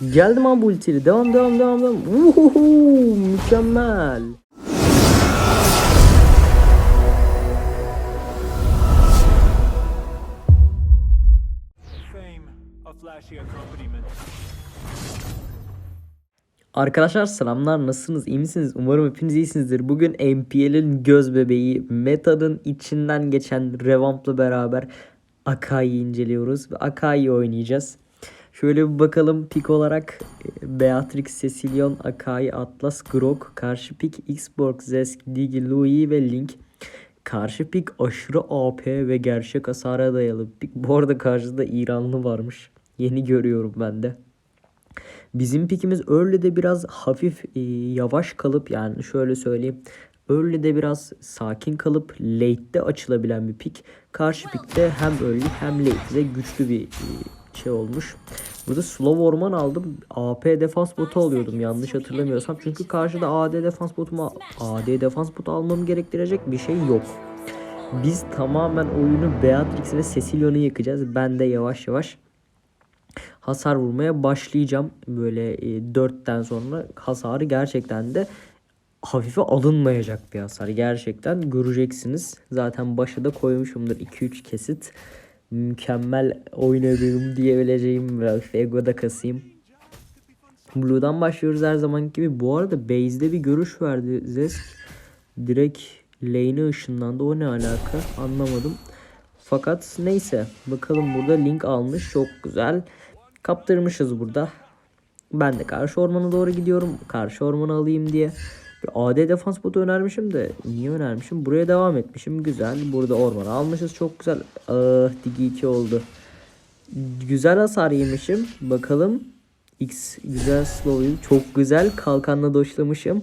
Geldim abi ultiyle. Devam devam devam devam. Uhuhu, mükemmel. Arkadaşlar selamlar nasılsınız iyi misiniz umarım hepiniz iyisinizdir bugün MPL'in göz bebeği Meta'nın içinden geçen Revamp'la beraber Akai'yi inceliyoruz ve Akai'yi oynayacağız şöyle bir bakalım pik olarak e, Beatrix, Cecilion, Akai, Atlas, Grok karşı pik Xborg, Zesk, Digi, Louis ve Link Karşı pik aşırı AP ve gerçek hasara dayalı pik. Bu arada karşıda İranlı varmış. Yeni görüyorum ben de. Bizim pikimiz early'de biraz hafif e, yavaş kalıp yani şöyle söyleyeyim. Early'de biraz sakin kalıp late'de açılabilen bir pik. Karşı pikte hem early hem late'de güçlü bir e, şey olmuş. Burada slow orman aldım. AP defans botu alıyordum yanlış hatırlamıyorsam. Çünkü karşıda AD defans botumu AD defans botu almamı gerektirecek bir şey yok. Biz tamamen oyunu Beatrix ve Cecilion'u yakacağız. Ben de yavaş yavaş hasar vurmaya başlayacağım. Böyle e, 4'ten sonra hasarı gerçekten de hafife alınmayacak bir hasar. Gerçekten göreceksiniz. Zaten başa da koymuşumdur 2-3 kesit. Mükemmel oynadığım diyebileceğim biraz Ego'da kasayım. Blue'dan başlıyoruz her zaman gibi. Bu arada base'de bir görüş verdi Zesk. Direkt lane'e ışınlandı. O ne alaka anlamadım. Fakat neyse. Bakalım burada link almış. Çok güzel. Kaptırmışız burada. Ben de karşı ormana doğru gidiyorum. Karşı ormanı alayım diye. Bir AD defans botu önermişim de niye önermişim? Buraya devam etmişim. Güzel. Burada ormanı almışız. Çok güzel. Ah digi 2 oldu. Güzel hasar yemişim. Bakalım. X güzel slow'yu. Çok güzel. Kalkanla doşlamışım.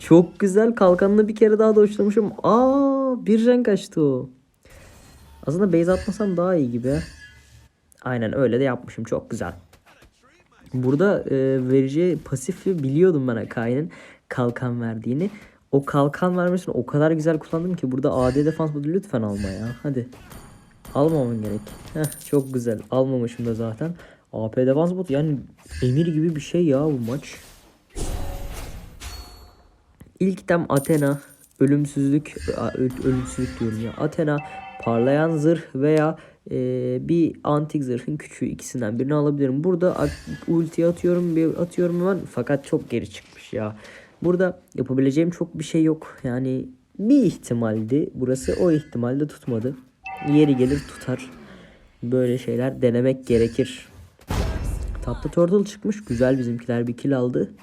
Çok güzel. Kalkanla bir kere daha doşlamışım. Aa bir renk açtı o. Aslında base atmasam daha iyi gibi. Aynen öyle de yapmışım. Çok güzel. Burada e, vereceği pasifi biliyordum ben Akai'nin kalkan verdiğini. O kalkan vermesini o kadar güzel kullandım ki burada AD defans modu lütfen alma ya. Hadi. Almaman gerek. Heh, çok güzel. Almamışım da zaten. AP defans botu yani emir gibi bir şey ya bu maç. İlk item Athena. Ölümsüzlük. Ölümsüzlük diyorum ya. Athena parlayan zırh veya e, bir antik zırhın küçüğü ikisinden birini alabilirim. Burada ulti atıyorum bir atıyorum hemen fakat çok geri çıkmış ya. Burada yapabileceğim çok bir şey yok. Yani bir ihtimaldi. Burası o ihtimalde tutmadı. Yeri gelir tutar. Böyle şeyler denemek gerekir. Tatlı Turtle çıkmış. Güzel bizimkiler bir kill aldı.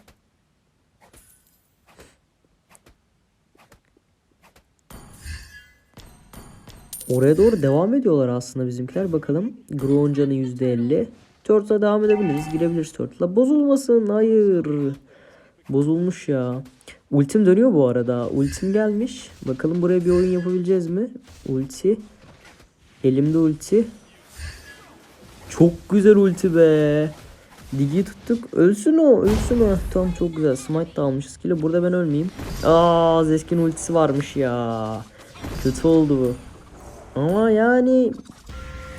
Oraya doğru devam ediyorlar aslında bizimkiler. Bakalım. Grown canı %50. Turtle'a devam edebiliriz. Girebiliriz Turtle'a. Bozulmasın. Hayır. Bozulmuş ya. Ultim dönüyor bu arada. Ultim gelmiş. Bakalım buraya bir oyun yapabileceğiz mi? Ulti. Elimde ulti. Çok güzel ulti be. Digi tuttuk. Ölsün o. Ölsün o. Tamam çok güzel. Smite de almışız. Kilo burada ben ölmeyeyim. Aa Zesk'in ultisi varmış ya. Kötü oldu bu. Ama yani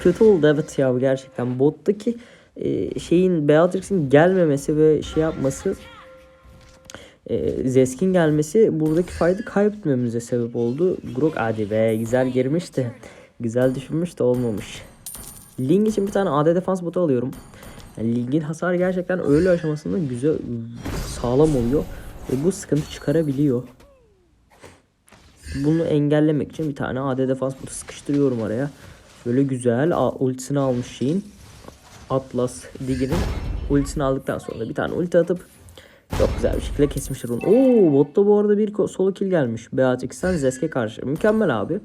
kötü oldu evet ya gerçekten. Bottaki e, şeyin Beatrix'in gelmemesi ve şey yapması e, Zesk'in gelmesi buradaki fayda kaybetmemize sebep oldu. Grok hadi be güzel girmişti. Güzel düşünmüş de olmamış. Ling için bir tane AD defans botu alıyorum. Yani Ling'in hasarı gerçekten öyle aşamasında güzel sağlam oluyor. Ve bu sıkıntı çıkarabiliyor. Bunu engellemek için bir tane AD defans botu sıkıştırıyorum araya. Böyle güzel ultisini almış şeyin. Atlas Digi'nin ultisini aldıktan sonra bir tane ulti atıp çok güzel bir şekilde kesmişler onu. Oo botta bu arada bir solo kill gelmiş. Beatrix'ten Zesk'e karşı. Mükemmel abi.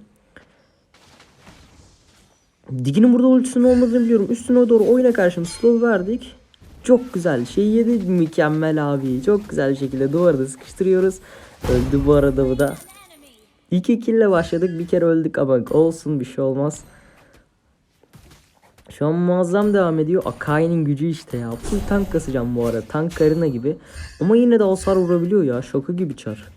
Digi'nin burada ultisinin olmadığını biliyorum. Üstüne doğru oyuna karşı slow verdik. Çok güzel. Şey yedi mükemmel abi. Çok güzel bir şekilde duvarda sıkıştırıyoruz. Öldü bu arada bu da. İki kille başladık. Bir kere öldük ama olsun bir şey olmaz. Şu an muazzam devam ediyor. Akai'nin gücü işte ya. Full tank kasacağım bu arada. Tank karına gibi. Ama yine de hasar vurabiliyor ya. Şaka gibi çar.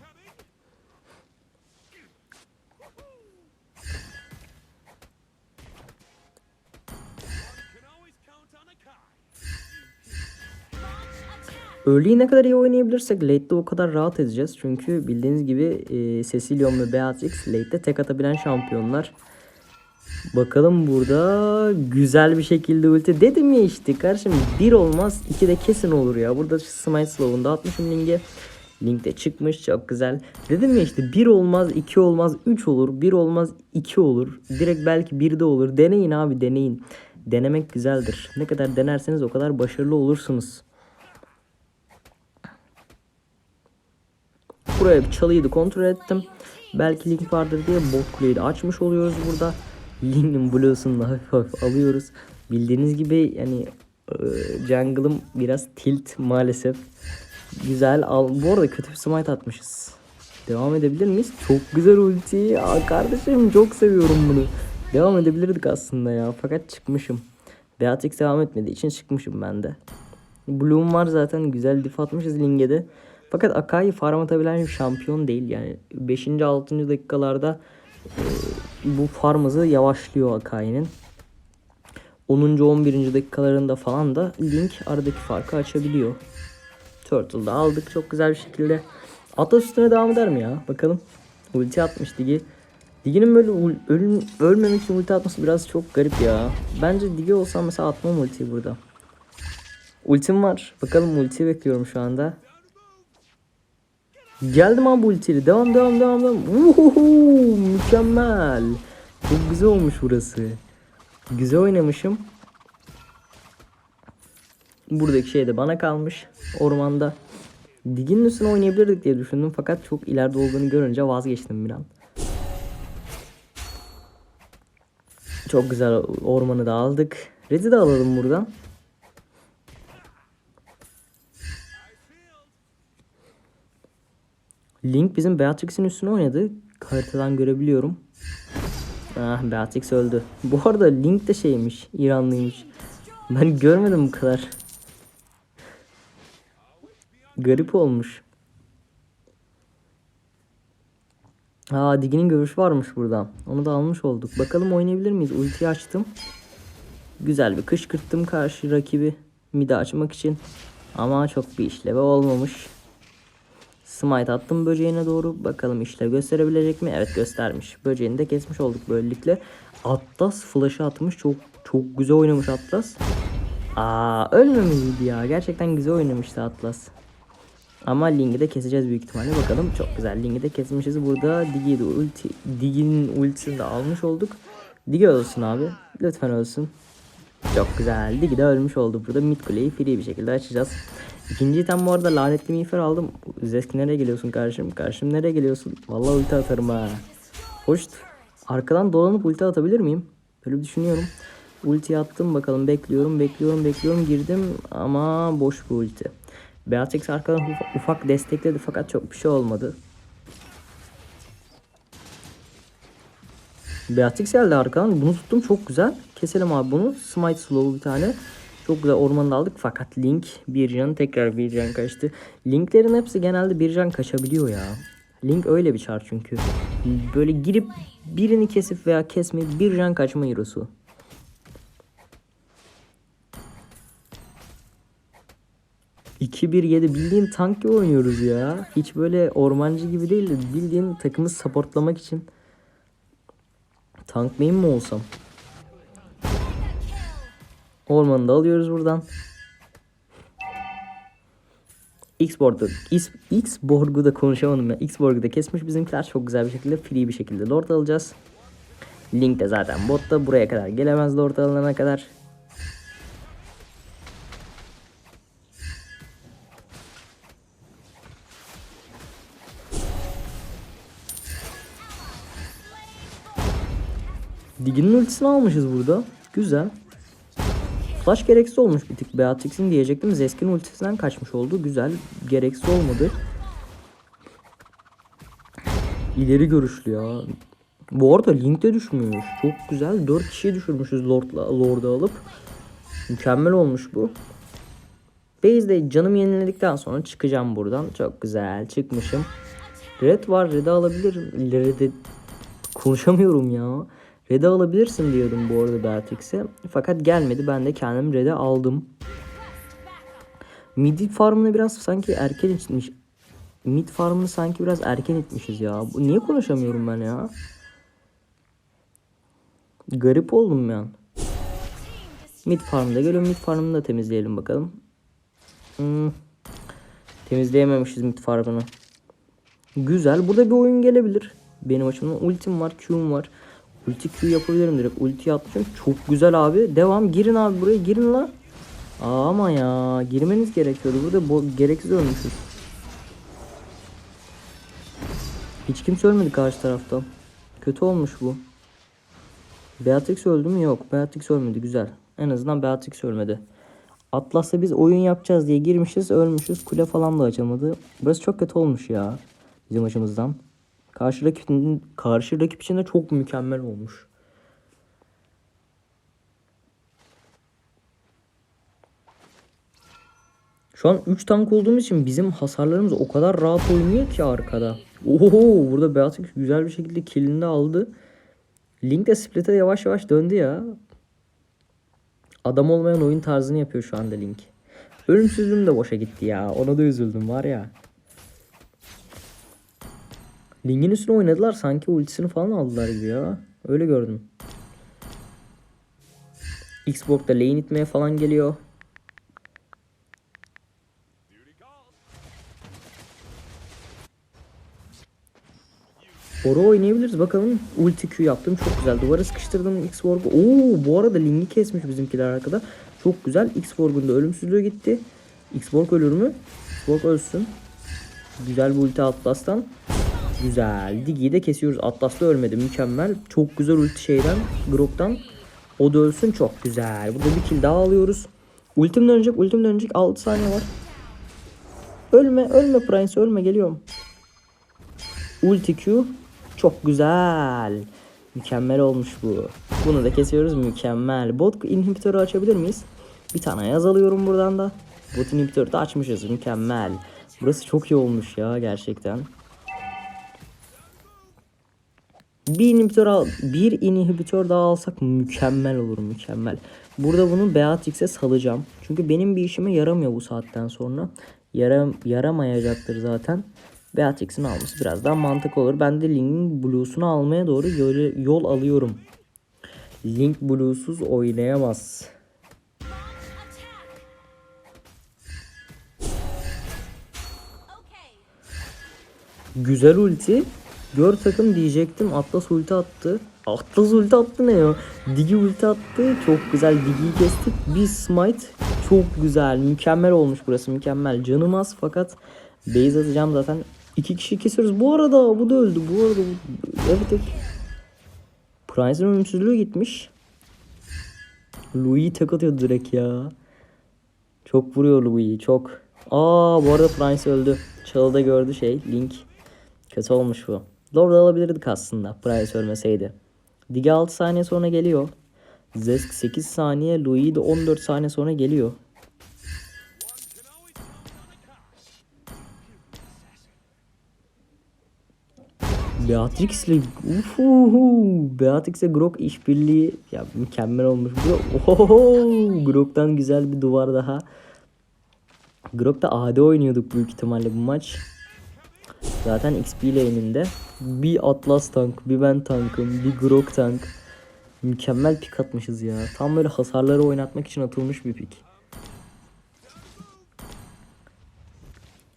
Early'yi ne kadar iyi oynayabilirsek late'de o kadar rahat edeceğiz. Çünkü bildiğiniz gibi e, Cecilion ve Beatrix late'de tek atabilen şampiyonlar. Bakalım burada güzel bir şekilde ulti. Dedim ya işte karşım bir olmaz iki de kesin olur ya. Burada Smite Slow'unu da atmışım Link'e. Link de çıkmış çok güzel. Dedim ya işte bir olmaz iki olmaz üç olur. Bir olmaz iki olur. Direkt belki bir de olur. Deneyin abi deneyin. Denemek güzeldir. Ne kadar denerseniz o kadar başarılı olursunuz. Buraya bir çalıyı da kontrol ettim. Belki link vardır diye bot kuleyi açmış oluyoruz burada. Link'in blue'sunu hafif hafif alıyoruz. Bildiğiniz gibi yani e, jungle'ım biraz tilt maalesef. Güzel. Al. Bu arada kötü bir smite atmışız. Devam edebilir miyiz? Çok güzel ulti. Aa, kardeşim çok seviyorum bunu. Devam edebilirdik aslında ya. Fakat çıkmışım. Beatrix devam etmediği için çıkmışım ben de. Bloom var zaten. Güzel dif atmışız Linge'de. Fakat Akai farm atabilen şampiyon değil. Yani 5. 6. dakikalarda bu farm hızı yavaşlıyor Akai'nin. 10. 11. dakikalarında falan da Link aradaki farkı açabiliyor. Turtle'da aldık çok güzel bir şekilde. Atlas üstüne devam eder mi ya? Bakalım. Ulti atmış Digi. Digi'nin böyle ölüm, ölmemek için ulti atması biraz çok garip ya. Bence Digi olsam mesela atmam ultiyi burada. Ultim var. Bakalım ultiyi bekliyorum şu anda. Geldim abi ultiyle. Devam devam devam devam. Uhuhu, mükemmel. Çok güzel olmuş burası. Güzel oynamışım. Buradaki şey de bana kalmış. Ormanda. Diginin üstüne oynayabilirdik diye düşündüm. Fakat çok ileride olduğunu görünce vazgeçtim bir an. Çok güzel ormanı da aldık. Red'i de alalım buradan. Link bizim Beatrix'in üstüne oynadı. Haritadan görebiliyorum. Ah Beatrix öldü. Bu arada Link de şeymiş. İranlıymış. Ben görmedim bu kadar. Garip olmuş. Aa Digi'nin görüşü varmış burada. Onu da almış olduk. Bakalım oynayabilir miyiz? Ultiyi açtım. Güzel bir kışkırttım karşı rakibi. Midi açmak için. Ama çok bir işlevi olmamış. Smite attım böceğine doğru. Bakalım işlev gösterebilecek mi? Evet göstermiş. Böceğini de kesmiş olduk böylelikle. Atlas flash'ı atmış. Çok çok güzel oynamış Atlas. Aa ölmemeliydi ya. Gerçekten güzel oynamıştı Atlas. Ama Ling'i de keseceğiz büyük ihtimalle. Bakalım çok güzel. Ling'i de kesmişiz. Burada Digi'yi de ulti, Digi'nin ultisini de almış olduk. Digi ölsün abi. Lütfen ölsün. Çok güzel. Digi de ölmüş oldu. Burada mid kuleyi free bir şekilde açacağız. İkinci item bu arada lanetli miğfer aldım. Zeski nereye geliyorsun karşım? Karşım nereye geliyorsun? Vallahi ulti atarım ha. Hoş. Arkadan dolanıp ulti atabilir miyim? Böyle düşünüyorum. Ulti attım bakalım bekliyorum bekliyorum bekliyorum girdim ama boş bir ulti. Beatrix arkadan ufak destekledi fakat çok bir şey olmadı. Beatrix geldi arkadan. Bunu tuttum çok güzel. Keselim abi bunu. Smite slow bir tane. Çok güzel ormanı aldık fakat Link bir can tekrar bir can kaçtı. Linklerin hepsi genelde bir can kaçabiliyor ya. Link öyle bir çar çünkü. Böyle girip birini kesip veya kesmeyip bir can kaçma hero'su. İki bir yedi bildiğin tank gibi oynuyoruz ya. Hiç böyle ormancı gibi değil de bildiğin takımı supportlamak için. Tank main mi olsam? Ormanı da alıyoruz buradan. X-Borg'u X, X-Borg'u da konuşamadım ya. X-Borg'u da kesmiş bizimkiler çok güzel bir şekilde free bir şekilde Lord alacağız. Link de zaten botta buraya kadar gelemez Lord alınana kadar. Digi'nin ultisini almışız burada. Güzel. Flash gereksiz olmuş bir tık. Beatrix'in diyecektim. Zesk'in ultisinden kaçmış oldu. Güzel. Gereksiz olmadı. İleri görüşlü ya. Bu arada Link de düşmüş. Çok güzel. 4 kişiyi düşürmüşüz Lord'la, Lord'u alıp. Mükemmel olmuş bu. Base'de canım yeniledikten sonra çıkacağım buradan. Çok güzel. Çıkmışım. Red var. Red'i alabilirim. Red'i konuşamıyorum ya. Red'i alabilirsin diyordum bu arada Beatrix'e. Fakat gelmedi. Ben de kendim Red'i aldım. Mid farmını biraz sanki erken itmiş. Mid farmını sanki biraz erken itmişiz ya. Bu niye konuşamıyorum ben ya? Garip oldum ben. Mid farmda geliyor. Mid farmını da temizleyelim bakalım. Hmm. Temizleyememişiz mid farmını. Güzel. Burada bir oyun gelebilir. Benim açımdan ultim var, Q'm var. Ulti Q yapabilirim direkt. Ulti atmışım. Çok güzel abi. Devam. Girin abi buraya. Girin la. Aa, ama ya. Girmeniz gerekiyordu. Burada bo- gereksiz ölmüşüz. Hiç kimse ölmedi karşı taraftan. Kötü olmuş bu. Beatrix öldü mü? Yok. Beatrix ölmedi. Güzel. En azından Beatrix ölmedi. Atlas'ta biz oyun yapacağız diye girmişiz. Ölmüşüz. Kule falan da açılmadı. Burası çok kötü olmuş ya. Bizim açımızdan. Karşı rakibin, karşı rakip için de çok mükemmel olmuş. Şu an 3 tank olduğumuz için bizim hasarlarımız o kadar rahat oynuyor ki arkada. Oho burada Beatrix güzel bir şekilde killini aldı. Link de split'e yavaş yavaş döndü ya. Adam olmayan oyun tarzını yapıyor şu anda Link. Ölümsüzlüğüm de boşa gitti ya. Ona da üzüldüm var ya. Link'in üstüne oynadılar sanki ultisini falan aldılar gibi ya. Öyle gördüm. Xbox'ta lane itmeye falan geliyor. Oro oynayabiliriz bakalım. Ulti Q yaptım çok güzel. Duvara sıkıştırdım X-Borg'u. Oo bu arada Link'i kesmiş bizimkiler arkada. Çok güzel. X-Borg'un da ölümsüzlüğü gitti. X-Borg ölür mü? X-Borg ölsün. Güzel bir ulti Atlas'tan. Güzel. Digi'yi de kesiyoruz. Atlas da ölmedi. Mükemmel. Çok güzel ulti şeyden. Grok'tan. O da ölsün. Çok güzel. Burada bir kill daha alıyoruz. Ultim dönecek. Ultim dönecek. 6 saniye var. Ölme. Ölme Prince. Ölme. Geliyorum. Ulti Q. Çok güzel. Mükemmel olmuş bu. Bunu da kesiyoruz. Mükemmel. Bot inhibitörü açabilir miyiz? Bir tane yaz alıyorum buradan da. Bot inhibitörü de açmışız. Mükemmel. Burası çok iyi olmuş ya gerçekten. Bir inhibitör al, bir inhibitör daha alsak mükemmel olur mükemmel. Burada bunu Beatrix'e salacağım. Çünkü benim bir işime yaramıyor bu saatten sonra. Yaram, yaramayacaktır zaten. Beatrix'in alması biraz daha mantık olur. Ben de Link'in Blue'sunu almaya doğru yol, yol alıyorum. Link Blue'suz oynayamaz. Güzel ulti. Gör takım diyecektim. Atlas ulti attı. Atlas ulti attı ne ya? Digi ulti attı. Çok güzel Digi'yi kestik. Bir smite. Çok güzel. Mükemmel olmuş burası. Mükemmel. Canım az fakat base atacağım zaten. İki kişi kesiyoruz. Bu arada bu da öldü. Bu arada bu... evet. evet. Prince'ın ölümsüzlüğü gitmiş. Louis tek atıyor direkt ya. Çok vuruyor Louis çok. Aa bu arada Prince öldü. Çalıda gördü şey Link. Kötü olmuş bu. Lord alabilirdik aslında Price ölmeseydi. Dige 6 saniye sonra geliyor. Zesk 8 saniye, Louis de 14 saniye sonra geliyor. Beatrix ile uhuhu, Beatrix ile Grok işbirliği ya mükemmel olmuş. Grok, ohoho, Grok'tan güzel bir duvar daha. Grok'ta AD oynuyorduk büyük ihtimalle bu maç. Zaten XP lane'inde bir Atlas tank, bir ben tankım, bir Grok tank. Mükemmel pik atmışız ya. Tam böyle hasarları oynatmak için atılmış bir pik.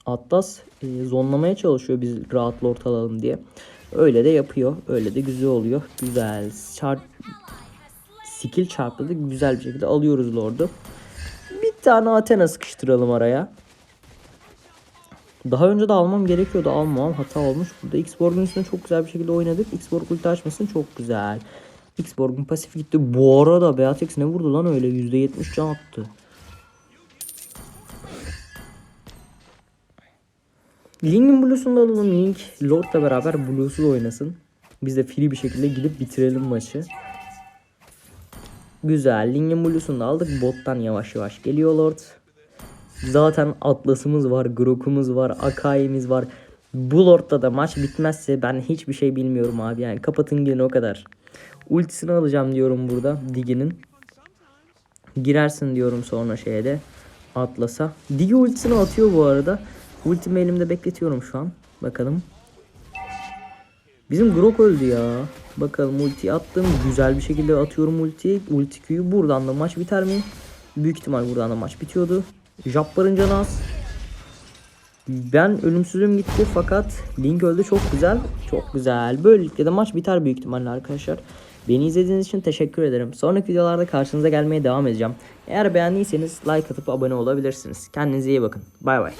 Atlas e, zonlamaya çalışıyor biz rahat lord alalım diye. Öyle de yapıyor. Öyle de güzel oluyor. Güzel. Çar skill çarptı güzel bir şekilde alıyoruz lord'u. Bir tane Athena sıkıştıralım araya. Daha önce de almam gerekiyordu. Almam. Hata olmuş. Burada X-Borg'un üstüne çok güzel bir şekilde oynadık. X-Borg ulti açmasın çok güzel. X-Borg'un pasif gitti. Bu arada Beatrix ne vurdu lan öyle? %70 can attı. Link'in Blue'sunu da alalım. Link Lord'la beraber Blue'suz oynasın. Biz de free bir şekilde gidip bitirelim maçı. Güzel. Link'in Blue'sunu da aldık. Bottan yavaş yavaş geliyor Lord. Zaten Atlas'ımız var, Grok'umuz var, Akai'miz var. Bu Lord'da da maç bitmezse ben hiçbir şey bilmiyorum abi. Yani kapatın gelin o kadar. Ultisini alacağım diyorum burada Digi'nin. Girersin diyorum sonra şeye de. Atlas'a. Digi ultisini atıyor bu arada. Ultimi elimde bekletiyorum şu an. Bakalım. Bizim Grok öldü ya. Bakalım ultiyi attım. Güzel bir şekilde atıyorum ultiyi. Ulti Q'yu buradan da maç biter mi? Büyük ihtimal buradan da maç bitiyordu. Jabbar'ın canı az. Ben ölümsüzlüğüm gitti fakat Link öldü çok güzel. Çok güzel. Böylelikle de maç biter büyük ihtimalle arkadaşlar. Beni izlediğiniz için teşekkür ederim. Sonraki videolarda karşınıza gelmeye devam edeceğim. Eğer beğendiyseniz like atıp abone olabilirsiniz. Kendinize iyi bakın. Bay bay.